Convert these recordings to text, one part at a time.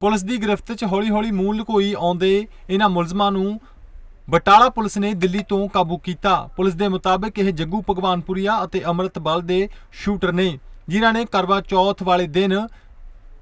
Police ਦੀ ਗ੍ਰਿਫਤ 'ਚ ਹੌਲੀ-ਹੌਲੀ ਮੂੰਹ ਲੁਕੋਈ ਆਉਂਦੇ ਇਹਨਾਂ ਮੁਲਜ਼ਮਾਂ ਨੂੰ ਬਟਾਲਾ ਪੁਲਿਸ ਨੇ ਦਿੱਲੀ ਤੋਂ ਕਾਬੂ ਕੀਤਾ। ਪੁਲਿਸ ਦੇ ਮੁਤਾਬਕ ਇਹ ਜੱਗੂ ਭਗਵਾਨਪੁਰੀਆ ਅਤੇ ਅੰਮ੍ਰਿਤਪਾਲ ਦੇ ਸ਼ੂਟਰ ਨੇ, ਜਿਨ੍ਹਾਂ ਨੇ ਕਰਵਾ ਚੌਥ ਵਾਲੇ ਦਿਨ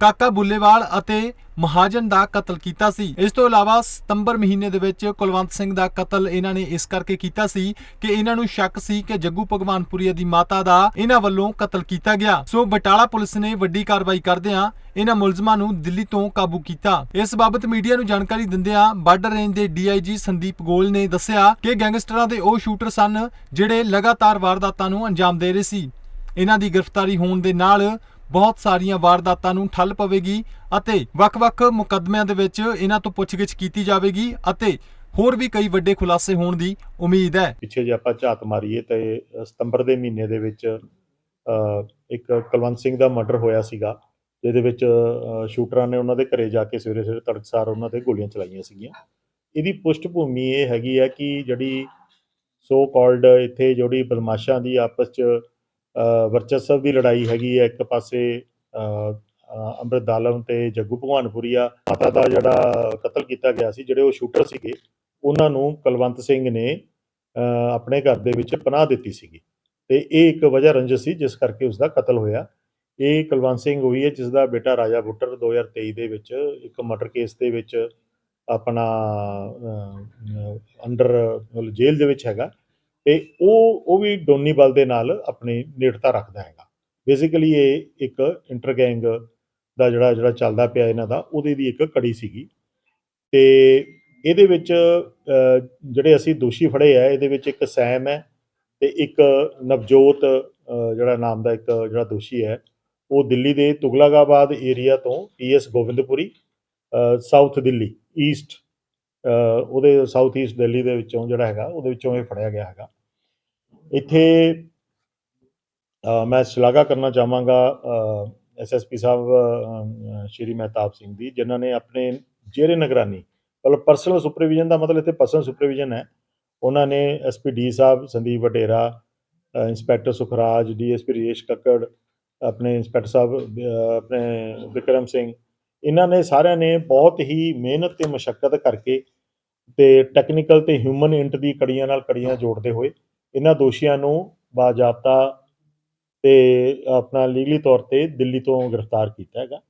ਕਾਕਾ ਬੁੱਲੇਵਾਲ ਅਤੇ ਮਹਾਜਨ ਦਾ ਕਤਲ ਕੀਤਾ ਸੀ। ਇਸ ਤੋਂ ਇਲਾਵਾ ਸਤੰਬਰ ਮਹੀਨੇ ਦੇ ਵਿੱਚ ਕੁਲਵੰਤ ਸਿੰਘ ਦਾ ਕਤਲ ਇਹਨਾਂ ਨੇ ਇਸ ਕਰਕੇ ਕੀਤਾ ਸੀ ਕਿ ਇਹਨਾਂ ਨੂੰ ਸ਼ੱਕ ਸੀ ਕਿ ਜੱਗੂ ਭਗਵਾਨਪੁਰੀਆ ਦੀ ਮਾਤਾ ਦਾ ਇਹਨਾਂ ਵੱਲੋਂ ਕਤਲ ਕੀਤਾ ਗਿਆ। ਸੋ ਬਟਾਲਾ ਪੁਲਿਸ ਨੇ ਵੱਡੀ ਕਾਰਵਾਈ ਕਰਦਿਆਂ ਇਹਨਾਂ ਮੁਲਜ਼ਮਾਂ ਨੂੰ ਦਿੱਲੀ ਤੋਂ ਕਾਬੂ ਕੀਤਾ। ਇਸ ਬਾਬਤ ਮੀਡੀਆ ਨੂੰ ਜਾਣਕਾਰੀ ਦਿੰਦਿਆਂ ਬਾਰਡਰ ਰੇਂਜ ਦੇ ਡੀਆਈਜੀ ਸੰਦੀਪ ਗੋਲ ਨੇ ਦੱਸਿਆ ਕਿ ਗੈਂਗਸਟਰਾਂ ਦੇ ਉਹ ਸ਼ੂਟਰ ਸਨ ਜਿਹੜੇ ਲਗਾਤਾਰ ਵਾਰਦਾਤਾਂ ਨੂੰ ਅੰਜਾਮ ਦੇ ਰਹੇ ਸੀ। ਇਹਨਾਂ ਦੀ ਗ੍ਰਿਫਤਾਰੀ ਹੋਣ ਦੇ ਨਾਲ ਬਹੁਤ ਸਾਰੀਆਂ ਵਾਰਦਾਤਾਂ ਨੂੰ ਠੱਲ ਪਵੇਗੀ ਅਤੇ ਵੱਖ-ਵੱਖ ਮੁਕੱਦਮਿਆਂ ਦੇ ਵਿੱਚ ਇਹਨਾਂ ਤੋਂ ਪੁੱਛਗਿੱਛ ਕੀਤੀ ਜਾਵੇਗੀ ਅਤੇ ਹੋਰ ਵੀ ਕਈ ਵੱਡੇ ਖੁਲਾਸੇ ਹੋਣ ਦੀ ਉਮੀਦ ਹੈ। ਪਿੱਛੇ ਜੇ ਆਪਾਂ ਝਾਤ ਮਾਰੀਏ ਤੇ ਸਤੰਬਰ ਦੇ ਮਹੀਨੇ ਦੇ ਵਿੱਚ ਇੱਕ ਕੁਲਵੰਤ ਸਿੰਘ ਦਾ ਮਰਡਰ ਹੋਇਆ ਸੀਗਾ ਜਿਹਦੇ ਵਿੱਚ ਅ, ਸ਼ੂਟਰਾਂ ਨੇ ਉਹਨਾਂ ਦੇ ਘਰੇ ਜਾ ਕੇ ਸਵੇਰੇ ਸਵੇਰੇ ਤੜਕਸਾਰ ਉਹਨਾਂ ਤੇ ਗੋਲੀਆਂ ਚਲਾਈਆਂ ਸੀਗੀਆਂ। ਇਹਦੀ ਪੁਸ਼ਟ ਭੂਮੀ ਇਹ ਹੈਗੀ ਹੈ ਕਿ ਜਿਹੜੀ ਸੋ ਕਾਲਡ ਇੱਥੇ ਜਿਹੜੀ ਬਦਮਾਸ਼ਾਂ ਦੀ ਆਪਸ ਚ ਵਰਚਸਵ ਦੀ ਲੜਾਈ ਹੈਗੀ ਹੈ ਇੱਕ ਪਾਸੇ ਅੰਮ੍ਰਿਤ ਆਲਮ ਤੇ ਜੱਗੂ ਭਗਵਾਨਪੁਰੀਆ ਮਾਤਾ ਦਾ ਜਿਹੜਾ ਕਤਲ ਕੀਤਾ ਗਿਆ ਸੀ, ਜਿਹੜੇ ਉਹ ਸ਼ੂਟਰ ਸੀਗੇ, ਉਹਨਾਂ ਨੂੰ ਕੁਲਵੰਤ ਸਿੰਘ ਨੇ ਆਪਣੇ ਘਰ ਦੇ ਵਿੱਚ ਪਨਾਹ ਦਿੱਤੀ ਸੀਗੀ। ਤੇ ਇਹ ਇੱਕ ਵਜ੍ਹਾ ਰੰਜਿਸ਼ ਸੀ, ਜਿਸ ਕਰਕੇ ਉਸ ਦਾ ਕਤਲ ਹੋਇਆ। ਇਹ ਕੁਲਵੰਤ ਸਿੰਘ ਹੋਈ ਹੈ ਜਿਸ ਦਾ ਬੇਟਾ ਰਾਜਾ ਬੁੱਟਰ 2023 ਦੇ ਵਿੱਚ ਇੱਕ ਮਰਡਰ ਕੇਸ ਦੇ ਵਿੱਚ ਆਪਣਾ ਅੰਡਰ, ਮਤਲਬ ਜੇਲ੍ਹ ਦੇ ਵਿੱਚ ਹੈਗਾ। ਤੇ ਉਹ ਉਹ ਵੀ ਡੋਨੀ ਬਲ ਦੇ ਨਾਲ ਆਪਣੀ ਨੇੜਤਾ ਰੱਖਦਾ ਹੈਗਾ। ਬੇਸਿਕਲੀ ਇਹ ਇੱਕ ਇੰਟਰ ਗੈਂਗ ਦਾ ਜਿਹੜਾ ਜਿਹੜਾ ਚੱਲਦਾ ਪਿਆ ਇਹਨਾਂ ਦਾ, ਉਹਦੇ ਦੀ ਇੱਕ ਕੜੀ ਸੀਗੀ। ਤੇ ਇਹਦੇ ਵਿੱਚ ਜਿਹੜੇ ਅਸੀਂ ਦੋਸ਼ੀ ਫੜੇ ਆ, ਇਹਦੇ ਵਿੱਚ ਇੱਕ ਸੈਮ ਹੈ ਤੇ ਇੱਕ ਨਵਜੋਤ ਜਿਹੜਾ ਨਾਮ ਦਾ ਇੱਕ ਜਿਹੜਾ ਦੋਸ਼ੀ ਹੈ, ਉਹ ਦਿੱਲੀ ਦੇ ਤੁਗਲਕਾਬਾਦ ਏਰੀਆ ਤੋਂ PS Gobindpuri south Delhi east ਉਹਦੇ ਸਾਊਥ ਈਸਟ ਦਿੱਲੀ ਦੇ ਵਿੱਚੋਂ ਜਿਹੜਾ ਹੈਗਾ, ਉਹਦੇ ਵਿੱਚੋਂ ਇਹ ਫੜਿਆ ਗਿਆ ਹੈਗਾ। ਇੱਥੇ ਮੈਂ ਸ਼ਲਾਘਾ ਕਰਨਾ ਚਾਹਾਂਗਾ ਐਸਐਸਪੀ ਸਾਹਿਬ ਸ਼੍ਰੀ ਮਹਿਤਾਬ ਸਿੰਘ ਦੀ ਜਿਨ੍ਹਾਂ ਨੇ ਆਪਣੇ ਜੇਰੇ ਨਿਗਰਾਨੀ, ਮਤਲਬ ਪਰਸਨਲ ਸੁਪਰਵਿਜ਼ਨ ਦਾ ਮਤਲਬ ਇੱਥੇ ਪਰਸਨਲ ਸੁਪਰਵਿਜ਼ਨ ਹੈ। ਉਹਨਾਂ ਨੇ ਐਸਪੀ ਡੀ ਸਾਹਿਬ, ਸੰਦੀਪ ਵਡੇਰਾ ਇੰਸਪੈਕਟਰ ਸੁਖਰਾਜ ਡੀਐਸਪੀ ਰਜੇਸ਼ ਕੱਕੜ, ਆਪਣੇ ਇੰਸਪੈਕਟਰ ਸਾਹਿਬ ਆਪਣੇ ਵਿਕਰਮ ਸਿੰਘ, ਇਹਨਾਂ ਨੇ ਸਾਰਿਆਂ ਨੇ ਬਹੁਤ ਹੀ ਮਿਹਨਤ ਤੇ ਮਸ਼ੱਕਤ ਕਰਕੇ ਤੇ ਟੈਕਨੀਕਲ ਤੇ ਹਿਊਮਨ ਇੰਟ ਦੀ ਕੜੀਆਂ ਨਾਲ ਕੜੀਆਂ ਜੋੜਦੇ ਹੋਏ ਇਹਨਾਂ ਦੋਸ਼ੀਆਂ ਨੂੰ ਬਾਜ਼ਾਬਤਾ ਤੇ ਆਪਣਾ ਲੀਗਲੀ ਤੌਰ ਤੇ ਦਿੱਲੀ ਤੋਂ ਗ੍ਰਿਫਤਾਰ ਕੀਤਾ ਹੈਗਾ।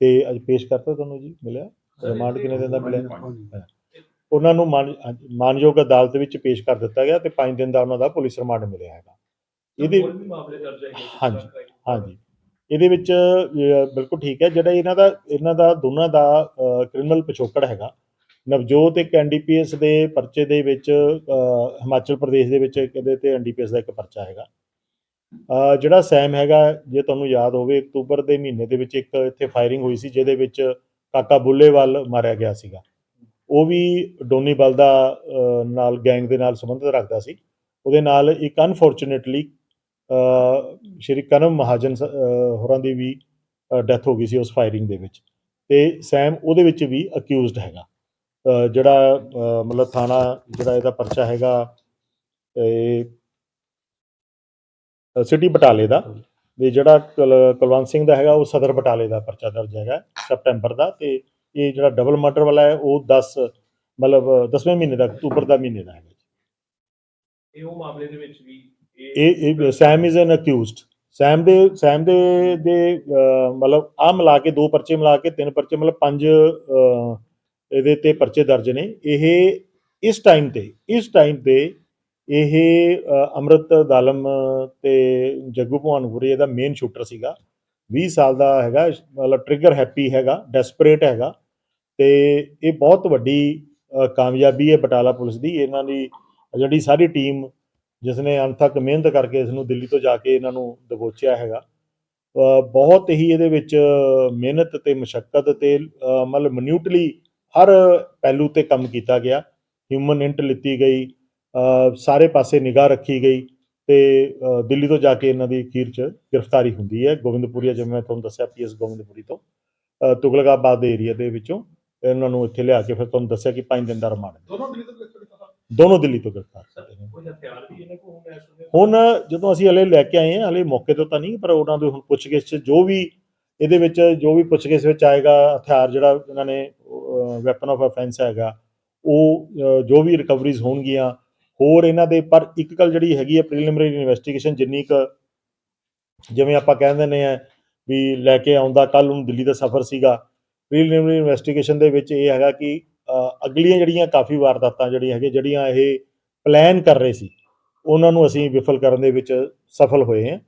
ਤੇ ਅੱਜ ਪੇਸ਼ ਕਰਤਾ ਤੁਹਾਨੂੰ ਜੀ ਮਿਲਿਆ? ਰਿਮਾਂਡ ਕਿੰਨੇ ਦਿਨ ਦਾ ਮਿਲਿਆ? ਉਹਨਾਂ ਨੂੰ ਮਾਨ- ਮਾਨਯੋਗ ਅਦਾਲਤ ਵਿੱਚ ਪੇਸ਼ ਕਰ ਦਿੱਤਾ ਗਿਆ ਤੇ 5 ਦਿਨ ਦਾ ਉਹਨਾਂ ਦਾ ਪੁਲਿਸ ਰਿਮਾਂਡ ਮਿਲਿਆ ਹੈਗਾ। ਇਹਦੇ ਹਾਂਜੀ ਹਾਂਜੀ। ਇਹਦੇ ਵਿੱਚ ਅਹ, ਬਿਲਕੁਲ ਠੀਕ ਹੈ। ਜਿਹੜਾ ਇਹਨਾਂ ਦਾ ਇਹਨਾਂ ਦਾ ਦੋਨਾਂ ਦਾ ਕ੍ਰਿਮੀਨਲ ਪਿਛੋਕੜ ਹੈਗਾ ਨਵਜੋਤ ਇੱਕ ਐਨਡੀਪੀਐਸ ਦੇ ਪਰਚੇ ਦੇ ਵਿੱਚ ਹਿਮਾਚਲ ਪ੍ਰਦੇਸ਼ ਦੇ ਵਿੱਚ ਇਹਦੇ ਤੇ ਐਨਡੀਪੀਐਸ ਦਾ ਇੱਕ ਪਰਚਾ ਹੈਗਾ। ਜਿਹੜਾ ਸੈਮ ਹੈਗਾ, ਜੇ ਤੁਹਾਨੂੰ ਯਾਦ ਹੋਵੇ, ਅਕਤੂਬਰ ਦੇ ਮਹੀਨੇ ਦੇ ਵਿੱਚ ਇੱਕ ਇੱਥੇ ਫਾਇਰਿੰਗ ਹੋਈ ਸੀ, ਜਿਹਦੇ ਵਿੱਚ ਕਾਕਾ ਬੁੱਲੇਵਾਲ ਮਾਰਿਆ ਗਿਆ ਸੀਗਾ। ਉਹ ਵੀ ਡੋਨੀ ਬਲ ਦਾ ਨਾਲ ਗੈਂਗ ਦੇ ਨਾਲ ਸੰਬੰਧ ਰੱਖਦਾ ਸੀ। ਉਹਦੇ ਨਾਲ ਇੱਕ ਅਨਫੋਰਚੂਨੇਟਲੀ ਸ਼੍ਰੀ ਕਨਮ ਮਹਾਜਨ ਹੋਰਾਂ ਦੀ ਵੀ ਡੈਥ ਹੋ ਗਈ ਸੀ ਉਸ ਫਾਇਰਿੰਗ ਦੇ ਵਿੱਚ। ਤੇ ਸੈਮ ਉਹਦੇ ਵਿੱਚ ਵੀ ਅਕਿਊਜ਼ਡ ਹੈਗਾ। ਜਿਹੜਾ ਮਤਲਬ ਥਾਣਾ ਜਿਹੜਾ ਇਹਦਾ ਪਰਚਾ ਹੈਗਾ ਇਹ ਸਿਟੀ ਬਟਾਲੇ ਦਾ ਤੇ ਜਿਹੜਾ ਕੁਲ- ਕੁਲਵੰਤ ਸਿੰਘ ਦਾ ਹੈਗਾ ਉਹ ਸਦਰ ਬਟਾਲੇ ਦਾ ਪਰਚਾ ਦਰਜ ਹੈਗਾ ਸਪਟੈਂਬਰ ਦਾ ਤੇ ਇਹ ਜਿਹੜਾ ਡਬਲ ਮਰਡਰ ਵਾਲਾ ਹੈ ਉਹ 10 ਮਤਲਬ 10ਵੇਂ ਮਹੀਨੇ ਦਾ ਅਕਤੂਬਰ ਦਾ ਮਹੀਨੇ ਦਾ ਹੈਗਾ ਇਹ ਉਹ ਮਾਮਲੇ ਦੇ ਵਿੱਚ ਵੀ ਇਹ ਇਹ ਸੈਮ ਇਜ਼ ਐਨ ਅਕਿਊਜ਼ਡ। ਸੈਮ ਦੇ ਸੈਮ ਦੇ ਦੇ ਮਤਲਬ ਆ ਮਿਲਾ ਕੇ ਦੋ ਪਰਚੇ ਮਿਲਾ ਕੇ ਤਿੰਨ ਪਰਚੇ ਮਤਲਬ ਪੰਜ ਇਹਦੇ ਤੇ ਪਰਚੇ ਦਰਜ ਨੇ। ਇਹ ਇਸ ਟਾਈਮ ਤੇ ਇਸ ਟਾਈਮ ਤੇ ਇਹ ਅਹ, ਅੰਮ੍ਰਿਤ ਦਾਲਮ ਤੇ ਜੱਗੂ ਭਵਾਨਪੁਰੀ ਇਹਦਾ ਮੇਨ ਸ਼ੂਟਰ ਸੀਗਾ। 20 ਸਾਲ ਦਾ ਹੈਗਾ ਮਤਲਬ ਟ੍ਰਿਗਰ ਹੈਪੀ ਹੈਗਾ ਡੈਸਪਰੇਟ ਹੈਗਾ ਤੇ ਇਹ ਬਹੁਤ ਵੱਡੀ ਕਾਮਯਾਬੀ ਹੈ ਬਟਾਲਾ ਪੁਲਿਸ ਦੀ। ਇਹਨਾਂ ਦੀ ਜਿਹੜੀ ਸਾਰੀ ਟੀਮ ਜਿਸ ਨੇ ਅਣਥੱਕ ਮਿਹਨਤ ਕਰਕੇ ਇਸ ਨੂੰ ਦਿੱਲੀ ਤੋਂ ਜਾ ਕੇ ਇਹਨਾਂ ਨੂੰ ਦਬੋਚਿਆ ਹੈਗਾ ਬਹੁਤ ਹੀ ਇਹਦੇ ਵਿੱਚ ਮਿਹਨਤ ਤੇ ਮੁਸ਼ਕਲ ਤੇ ਮਤਲਬ ਮਨਿਊਟਲੀ ਹਰ ਪਹਿਲੂ ਤੇ ਕੰਮ ਕੀਤਾ ਗਿਆ। ਹਿਊਮਨ ਇੰਟ ਲਿੱਤੀ ਗਈ ਸਾਰੇ ਪਾਸੇ ਨਿਗਾਹ ਰੱਖੀ ਗਈ ਤੇ ਦਿੱਲੀ ਤੋਂ ਜਾ ਕੇ ਇਹਨਾਂ ਦੀ ਅਖੀਰ ਚ ਗ੍ਰਿਫਤਾਰੀ ਹੁੰਦੀ ਹੈ। ਗੋਬਿੰਦਪੁਰੀਆ ਜਿਵੇਂ ਮੈਂ ਤੁਹਾਨੂੰ ਦੱਸਿਆ ਪੀਐਸ ਗੋਬਿੰਦਪੁਰੀ ਤੋਂ ਤੁਗਲਕਾਬਾਦ ਦੇ ਏਰੀਆ ਦੇ ਵਿੱਚੋਂ ਇਹਨਾਂ ਨੂੰ ਇੱਥੇ ਲਿਆ ਕੇ ਫਿਰ ਤੁਹਾਨੂੰ ਦੱਸਿਆ ਕਿ 5 ਦਿਨ ਦਾ ਰਿਮਾਂਡ ਦੋਨੋਂ ਦਿੱਲੀ ਤੋਂ ਗ੍ਰਿਫਤਾਰ ਦੋਨੋਂ ਦਿੱਲੀ ਤੋਂ ਗ੍ਰਿਫਤਾਰ। ਹੁਣ ਜਦੋਂ ਅਸੀਂ ਹਲੇ ਲੈ ਕੇ ਆਏ ਹਾਂ ਹਲੇ ਮੌਕੇ ਤੋਂ ਤਾਂ ਨਹੀਂ ਪਰ ਉਹਨਾਂ ਦੇ ਹੁਣ ਪੁੱਛਗਿੱਛ 'ਚ ਜੋ ਵੀ ਇਹਦੇ ਵਿੱਚ ਜੋ ਵੀ ਪੁੱਛਗਿੱਛ ਵਿੱਚ ਆਏਗਾ ਹਥਿਆਰ ਜਿਹੜਾ ਇਹਨਾਂ ਨੇ ਵੈਪਨ ਆਫ ਅਫੈਂਸ ਹੈਗਾ, ਉਹ ਜੋ ਵੀ ਰਿਕਵਰੀਜ਼ ਹੋਣਗੀਆਂ, ਹੋਰ ਇਹਨਾਂ ਦੇ, ਪਰ ਇੱਕ ਗੱਲ ਜਿਹੜੀ ਹੈਗੀ ਹੈ ਪ੍ਰੀਲਿਮਿਨਰੀ ਇਨਵੈਸਟੀਗੇਸ਼ਨ ਜਿੰਨੀ ਕੁ ਜਿਵੇਂ ਆਪਾਂ ਕਹਿ ਦਿੰਦੇ ਆ ਵੀ ਲੈ ਕੇ ਆਉਂਦਾ ਕੱਲ ਨੂੰ ਦਿੱਲੀ ਦਾ ਸਫ਼ਰ ਸੀਗਾ ਪ੍ਰੀਲਿਮਿਨਰੀ ਇਨਵੈਸਟੀਗੇਸ਼ਨ ਦੇ ਵਿੱਚ ਇਹ ਹੈਗਾ ਕਿ ਅਗਲੀਆਂ ਜਿਹੜੀਆਂ ਕਾਫੀ ਵਾਰਦਾਤਾਂ ਜਿਹੜੀਆਂ ਹੈਗੇ ਜਿਹੜੀਆਂ ਇਹ ਪਲਾਨ ਕਰ ਰਹੇ ਸੀ, ਉਹਨਾਂ ਨੂੰ ਅਸੀਂ ਵਿਫਲ ਕਰਨ ਦੇ ਵਿੱਚ ਸਫਲ ਹੋਏ ਹਾਂ।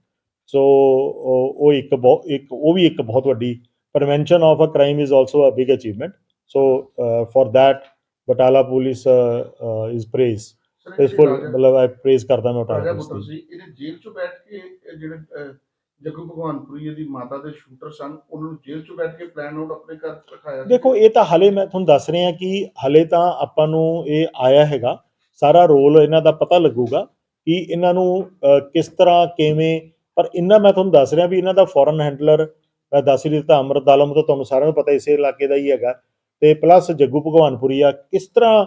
ਸੋ ਉਹ ਇੱਕ ਬਹੁਤ ਇੱਕ, ਉਹ ਵੀ ਇੱਕ ਬਹੁਤ ਵੱਡੀ prevention of a crime is also a big achievement So uh, for that, Batala police uh, uh, is praised. ਇਸ ਫੁੱਲ ਮਤਲਬ ਆਈ ਪ੍ਰੇਜ਼ ਕਰਦਾ ਮੈਂ ਬਟਾਲਾ ਰਾਜਾ ਸੀ ਇਹਨੇ ਜੇਲ੍ਹ 'ਚ ਬੈਠ ਕੇ ਜਿਹੜੇ ਅਹ, ਜੱਗੂ ਭਗਵਾਨਪੁਰੀ ਦੀ ਮਾਤਾ ਦੇ ਸ਼ੂਟਰ ਸਨ ਉਹਨਾਂ ਨੂੰ ਜੇਲ੍ਹ 'ਚ ਬੈਠ ਕੇ ਪਲਾਨ ਆਊਟ ਆਪਣੇ ਘਰ ਰਖਾਇਆ ਦੇਖੋ ਇਹ ਤਾਂ ਹਲੇ ਮੈਂ ਤੁਹਾਨੂੰ ਦੱਸ ਰਿਹਾ ਕਿ ਹਲੇ ਤਾਂ ਆਪਾਂ ਨੂੰ ਇਹ ਆਇਆ ਹੈਗਾ ਸਾਰਾ ਰੋਲ ਇਹਨਾਂ ਦਾ ਪਤਾ ਲੱਗੂਗਾ ਕਿ ਇਹਨਾਂ ਨੂੰ ਕਿਸ ਤਰ੍ਹਾਂ ਕਿਵੇਂ ਪਰ ਇਹਨਾਂ ਮੈਂ ਤੁਹਾਨੂੰ ਦੱਸ ਰਿਹਾ ਵੀ ਇਹਨਾਂ ਦਾ ਫੋਰਨ ਹੈਂਡਲਰ ਮੈਂ ਦੱਸ ਹੀ ਦਿੱਤਾ ਅਮਰਤ ਆਲਮ ਤੁਹਾਨੂੰ ਸਾਰਿਆਂ ਨੂੰ ਪਤਾ ਇਸੇ ਇਲਾਕੇ ਦਾ ਹੀ ਹੈਗਾ ਤੇ ਪਲੱਸ ਜੱਗੂ ਭਗਵਾਨਪੁਰੀ ਆ, ਕਿਸ ਤਰ੍ਹਾਂ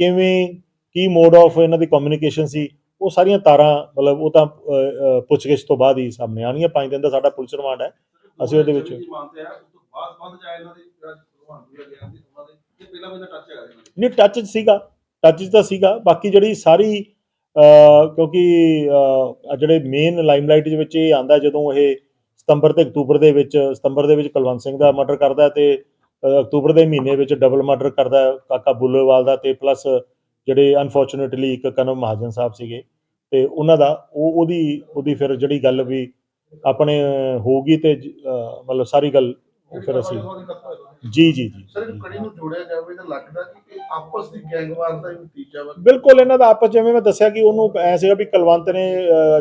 ਕਿਵੇਂ, ਕੀ ਮੋਡ ਆਫ ਇਹਨਾਂ ਦੀ ਕਮਿਊਨੀਕੇਸ਼ਨ ਸੀ, ਉਹ ਸਾਰੀਆਂ ਤਾਰਾਂ ਮਤਲਬ ਉਹ ਤਾਂ ਪੁੱਛਗਿੱਛ ਤੋਂ ਬਾਅਦ ਹੀ ਸਾਹਮਣੇ ਆਉਣਗੀਆਂ ਪੰਜ ਦਿਨ ਦਾ ਸਾਡਾ ਪੁਲਿਸ ਰਿਮਾਂਡ ਹੈ। ਅਸੀਂ ਉਹਦੇ ਵਿੱਚ- ਨਹੀਂ ਟੱਚ 'ਚ ਸੀਗਾ ਟੱਚ ਤਾਂ ਸੀਗਾ, ਬਾਕੀ ਜਿਹੜੀ ਸਾਰੀ ਕਿਉਂਕਿ ਜਿਹੜੇ ਮੇਨ ਲਾਈਮਲਾਈਟ ਦੇ ਵਿੱਚ ਇਹ ਆਂਦਾ ਜਦੋਂ ਇਹ ਸਤੰਬਰ ਤੇ ਅਕਤੂਬਰ ਦੇ ਵਿੱਚ, ਸਤੰਬਰ ਦੇ ਵਿੱਚ ਕੁਲਵੰਤ ਸਿੰਘ ਦਾ ਮਰਡਰ ਕਰਦਾ ਤੇ ਅਕਤੂਬਰ ਦੇ ਮਹੀਨੇ ਵਿੱਚ ਡਬਲ ਮਰਡਰ ਕਰਦਾ ਕਾਕਾ ਬੁੱਲੋਵਾਲ ਦਾ ਤੇ ਪਲੱਸ ਜਿਹੜੇ ਅਨਫੋਰਚੂਨੇਟਲੀ ਇੱਕ ਕਨਮ ਮਹਾਜਨ ਸਾਹਿਬ ਸੀਗੇ ਤੇ ਉਹਨਾਂ ਦਾ ਉਹ ਉਹਦੀ ਉਹਦੀ ਫਿਰ ਜਿਹੜੀ ਗੱਲ ਵੀ ਆਪਣੇ ਹੋਊਗੀ ਤੇ ਮਤਲਬ ਸਾਰੀ ਗੱਲ ਫਿਰ ਅਸੀਂ ਜੀ ਜੀ ਜੀ। ਸਰ ਕੜੀ ਨੂੰ ਜੋੜਿਆ ਜਾਵੇ ਤਾਂ ਲੱਗਦਾ ਕਿ ਆਪਸ ਦੀ ਗੈਂਗਵਾਰ ਦਾ ਹੀ ਨਤੀਜਾ ਬਿਲਕੁਲ ਇਹਨਾਂ ਦਾ ਆਪਸ ਜਿਵੇਂ ਮੈਂ ਦੱਸਿਆ ਕਿ ਉਹਨੂੰ ਐ ਸੀਗਾ ਵੀ ਕਲਵੰਤ ਨੇ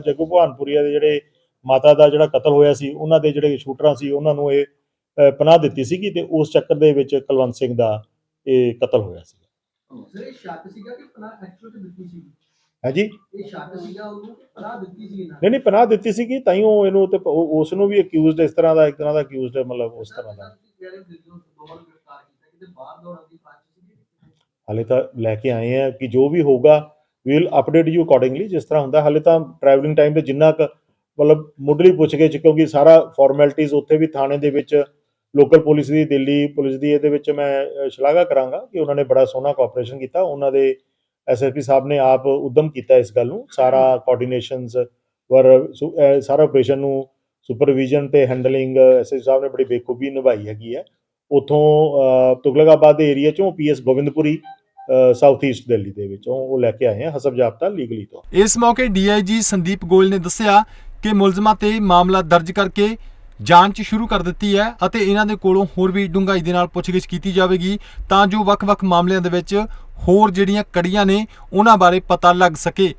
ਜੱਗੂ ਭਵਾਨਪੁਰੀਆ ਦੇ ਜਿਹੜੇ ਮਾਤਾ ਦਾ ਜਿਹੜਾ ਕਤਲ ਹੋਇਆ ਸੀ ਉਹਨਾਂ ਦੇ ਜਿਹੜੇ ਸ਼ੂਟਰਾਂ ਸੀ ਉਹਨਾਂ ਨੂੰ ਇਹ ਪਨਾਹ ਦਿੱਤੀ ਸੀਗੀ ਤੇ ਉਸ ਚੱਕਰ ਦੇ ਵਿੱਚ ਕੁਲਵੰਤ ਸਿੰਘ ਦਾ ਇਹ ਕਤਲ ਹੋਇਆ ਸੀ ਸਰ ਇਹ ਸ਼ੱਕ ਸੀਗਾ ਕਿ ਪਨਾਹ ਐਕਚੁਅਲ ਚ ਦਿੱਤੀ ਸੀ ਹੈ ਜੀ ਇਹ ਸ਼ੱਕ ਸੀਗਾ ਉਹਨੂੰ ਕਿ ਪਨਾਹ ਦਿੱਤੀ ਸੀ ਇਹਨਾਂ ਨਹੀਂ ਨਹੀਂ ਪਨਾਹ ਦਿੱਤੀ ਸੀਗੀ ਤਾਂ ਹੀ ਉਹ ਇਹਨੂੰ ਤੇ ਉਹ- ਉਸ ਨੂੰ ਵੀ ਅਕਿਊਜ਼ਡ ਇਸ ਤਰ੍ਹਾਂ ਦਾ ਇੱਕ ਤਰ੍ਹਾਂ ਦਾ ਅਕਿਊਜ਼ਡ ਮਤਲਬ ਉਸ ਤਰ੍ਹਾਂ ਦਾ। ਹਾਲੇ ਤਾਂ ਲੈ ਕੇ ਆਏ ਆ ਕਿ ਜੋ ਵੀ ਹੋਊਗਾ we will update you accordingly ਜਿਸ ਤਰ੍ਹਾਂ ਹੁੰਦਾ। ਹਾਲੇ ਤਾਂ ਟਰੈਵਲਿੰਗ ਟਾਈਮ ਤੇ ਜਿੰਨਾ ਕੁ ਮਤਲਬ ਮੁੱਢਲੀ ਪੁੱਛਗਿੱਛ ਕਿਉਂਕਿ ਸਾਰਾ ਫਾਰਮੈਲਿਟੀਜ਼ ਉੱਥੇ ਵੀ ਥਾਣੇ ਦੇ ਵਿੱਚ ਲੋਕਲ ਪੁਲਿਸ ਦੀ, ਦਿੱਲੀ ਪੁਲਿਸ ਦੀ, ਇਹਦੇ ਵਿੱਚ ਮੈਂ ਸ਼ਲਾਘਾ ਕਰਾਂਗਾ ਕਿ ਉਹਨਾਂ ਨੇ ਬੜਾ ਸੋਹਣਾ ਕੋਆਪਰੇਸ਼ਨ ਕੀਤਾ। ਉਹਨਾਂ ਦੇ ਐਸਐਸਪੀ ਸਾਹਿਬ ਨੇ ਆਪ ਉਦਮ ਕੀਤਾ ਇਸ ਗੱਲ ਨੂੰ। ਸਾਰਾ ਕੋਆਰਡੀਨੇਸ਼ਨਸ ਵਰ ਸਾਰਾ ਆਪਰੇਸ਼ਨ ਨੂੰ ਸੁਪਰਵੀਜ਼ਨ ਤੇ ਹੈਂਡਲਿੰਗ ਐਸਐਸਪੀ ਸਾਹਿਬ ਨੇ ਬੜੀ ਬੇਖੂਬੀ ਨਿਭਾਈ ਹੈਗੀ ਹੈ। ਉਥੋਂ ਤੁਗਲਕਾਬਾਦ ਦੇ ਏਰੀਆ ਚੋਂ PS Gobindpuri south east Delhi ਦੇ ਵਿੱਚੋਂ ਉਹ ਲੈ ਕੇ ਆਏ ਆ ਹਸਬ ਜਾਬਤਾ ਲੀਗਲੀ ਤੋਂ। ਇਸ ਮੌਕੇ ਡੀਆਈਜੀ ਸੰਦੀਪ ਗੋਇਲ ਨੇ ਦੱਸਿਆ ਕਿ ਮੁਲਜ਼ਮਾਂ ਤੇ ਮਾਮਲਾ ਦਰਜ ਕਰਕੇ ਜਾਂਚ ਸ਼ੁਰੂ ਕਰ ਦਿੱਤੀ ਹੈ ਅਤੇ ਇਹਨਾਂ ਦੇ ਕੋਲੋਂ ਹੋਰ ਵੀ ਡੂੰਘਾਈ ਦੇ ਨਾਲ ਪੁੱਛਗਿੱਛ ਕੀਤੀ ਜਾਵੇਗੀ। ਤਾਂ ਜੋ ਵੱਖ-ਵੱਖ ਮਾਮਲਿਆਂ ਦੇ ਵਿੱਚ ਹੋਰ ਜਿਹੜੀਆਂ ਕੜੀਆਂ ਨੇ, ਉਹਨਾਂ ਬਾਰੇ ਪਤਾ ਲੱਗ ਸਕੇ।